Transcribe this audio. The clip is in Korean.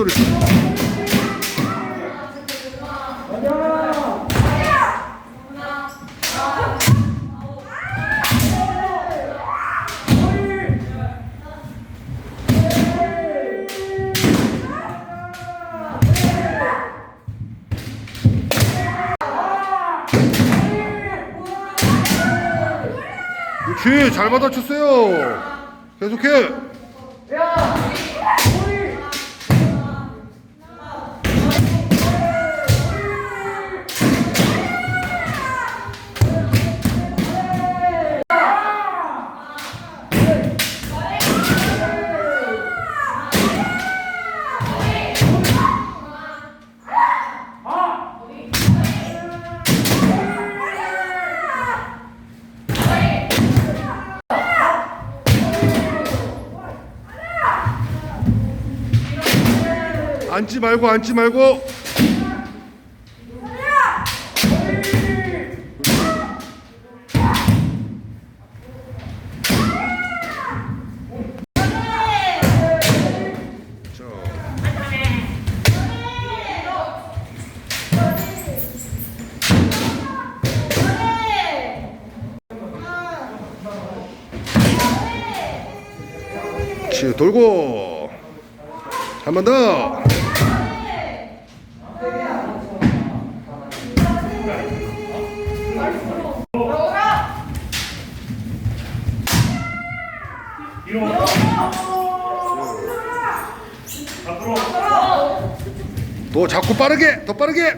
소리. 그렇지 잘 받아쳤어요. 계속해. 앉지 말고 앉지 말고. 돌고 한 번 더. 더 자꾸 빠르게 더 빠르게